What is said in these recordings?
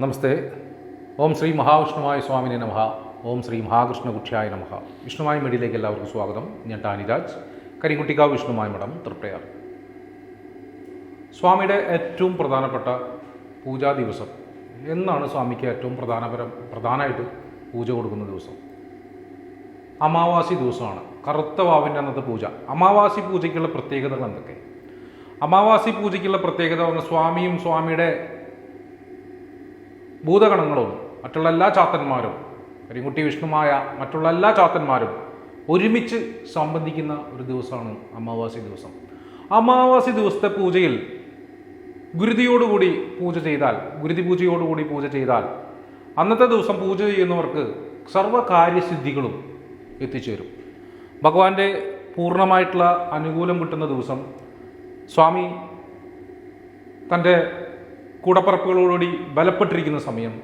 നമസ്തേ. ഓം ശ്രീ മഹാവിഷ്ണുമായ സ്വാമിനെ നമഹ ഓം ശ്രീ മഹാകൃഷ്ണ നമഹ വിഷ്ണുമായ മീഡിയയിലേക്ക് എല്ലാവർക്കും സ്വാഗതം. ഞാൻ ടാനിരാജ് കരിങ്കുട്ടിക്കാവ് വിഷ്ണുമായ മഠം തൃപ്രയാർ. സ്വാമിയുടെ ഏറ്റവും പ്രധാനപ്പെട്ട പൂജാ ദിവസം എന്നാണ് സ്വാമിക്ക് ഏറ്റവും പ്രധാനപരം പ്രധാനമായിട്ട് പൂജ കൊടുക്കുന്ന ദിവസം. അമാവാസി ദിവസമാണ്. കറുത്ത വാവിന്റെ അന്നത്തെ പൂജ. അമാവാസി പൂജയ്ക്കുള്ള പ്രത്യേകതകൾ എന്തൊക്കെ? അമാവാസി പൂജയ്ക്കുള്ള പ്രത്യേകത പറഞ്ഞ സ്വാമിയും സ്വാമിയുടെ ഭൂതഗണങ്ങളും മറ്റുള്ള എല്ലാ ചാത്തന്മാരും കരിങ്കുട്ടി വിഷ്ണുമായ മറ്റുള്ള എല്ലാ ചാത്തന്മാരും ഒരുമിച്ച് സംബന്ധിക്കുന്ന ഒരു ദിവസമാണ് അമാവാസി ദിവസം. അമാവാസി ദിവസത്തെ പൂജയിൽ ഗുരുതിയോടുകൂടി പൂജ ചെയ്താൽ ഗുരുതി പൂജയോടുകൂടി പൂജ ചെയ്താൽ അന്നത്തെ ദിവസം പൂജ ചെയ്യുന്നവർക്ക് സർവകാര്യസിദ്ധികളും എത്തിച്ചേരും. ഭഗവാന്റെ പൂർണമായിട്ടുള്ള അനുകൂലം കിട്ടുന്ന ദിവസം സ്വാമി തന്റെ കൂടപ്പറപ്പുകളോടുകൂടി ബലപ്പെട്ടിരിക്കുന്ന സമയം.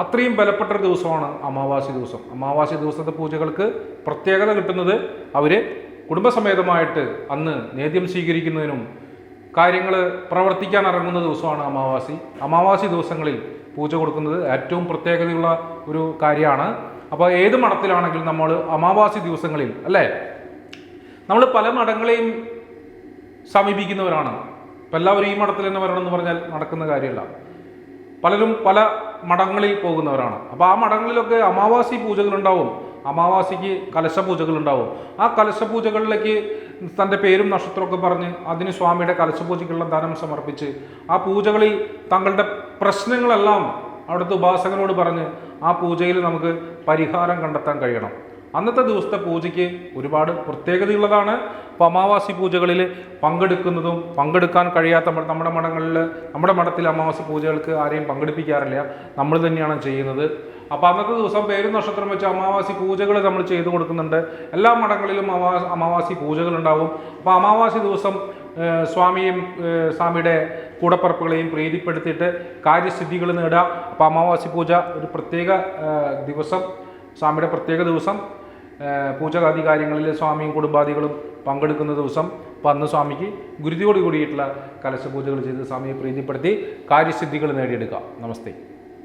അത്രയും ബലപ്പെട്ട ഒരു ദിവസമാണ് അമാവാസി ദിവസം. അമാവാസി ദിവസത്തെ പൂജകൾക്ക് പ്രത്യേകത കിട്ടുന്നത് അവർ കുടുംബസമേതമായിട്ട് അന്ന് നേദ്യം സ്വീകരിക്കുന്നതിനും കാര്യങ്ങൾ പ്രവർത്തിക്കാൻ ഇറങ്ങുന്ന ദിവസമാണ് അമാവാസി. അമാവാസി ദിവസങ്ങളിൽ പൂജ കൊടുക്കുന്നത് ഏറ്റവും പ്രത്യേകതയുള്ള ഒരു കാര്യമാണ്. അപ്പോൾ ഏത് മഠത്തിലാണെങ്കിലും നമ്മൾ അമാവാസി ദിവസങ്ങളിൽ അല്ലേ? നമ്മൾ പല മഠങ്ങളെയും സമീപിക്കുന്നവരാണ്. ഇപ്പം എല്ലാവരും ഈ മഠത്തിൽ തന്നെ വരണം എന്ന് പറഞ്ഞാൽ നടക്കുന്ന കാര്യമല്ല. പലരും പല മഠങ്ങളിൽ പോകുന്നവരാണ്. അപ്പോൾ ആ മഠങ്ങളിലൊക്കെ അമാവാസി പൂജകളുണ്ടാവും അമാവാസിക്ക് കലശപൂജകളുണ്ടാവും ആ കലശപൂജകളിലേക്ക് തന്റെ പേരും നക്ഷത്രമൊക്കെ പറഞ്ഞ് അതിന് സ്വാമിയുടെ കലശപൂജയ്ക്കുള്ള ധനം സമർപ്പിച്ച് ആ പൂജകളിൽ തങ്ങളുടെ പ്രശ്നങ്ങളെല്ലാം അവിടുത്തെ ഉപാസകനോട് പറഞ്ഞ് ആ പൂജയിൽ നമുക്ക് പരിഹാരം കണ്ടെത്താൻ കഴിയണം. അന്നത്തെ ദിവസത്തെ പൂജയ്ക്ക് ഒരുപാട് പ്രത്യേകതയുള്ളതാണ്. ഇപ്പം അമാവാസി പൂജകളിൽ പങ്കെടുക്കുന്നതും പങ്കെടുക്കാൻ കഴിയാത്ത നമ്മുടെ മഠങ്ങളിൽ നമ്മുടെ മഠത്തിൽ അമാവാസി പൂജകൾക്ക് ആരെയും പങ്കെടുപ്പിക്കാറില്ല. നമ്മൾ തന്നെയാണ് ചെയ്യുന്നത്. അപ്പോൾ അന്നത്തെ ദിവസം പേരും നക്ഷത്രം വെച്ച് അമാവാസി പൂജകൾ നമ്മൾ ചെയ്തു കൊടുക്കുന്നുണ്ട്. എല്ലാ മഠങ്ങളിലും അമാ അമാവാസി പൂജകൾ ഉണ്ടാവും അപ്പോൾ അമാവാസി ദിവസം സ്വാമിയും സ്വാമിയുടെ കൂടപ്പറപ്പുകളെയും പ്രീതിപ്പെടുത്തിയിട്ട് കാര്യസിദ്ധികൾ നേടുക. അപ്പോൾ അമാവാസി പൂജ ഒരു പ്രത്യേക ദിവസം സ്വാമിയുടെ പ്രത്യേക ദിവസം പൂജാതി കാര്യങ്ങളിൽ സ്വാമിയും കുടുംബാദികളും പങ്കെടുക്കുന്ന ദിവസം അപ്പം അന്ന് സ്വാമിക്ക് ഗുരുതിയോട് കൂടിയിട്ടുള്ള കലശപൂജകൾ ചെയ്ത് സ്വാമിയെ പ്രീതിപ്പെടുത്തി കാര്യസിദ്ധികൾ നേടിയെടുക്കാം. നമസ്തേ.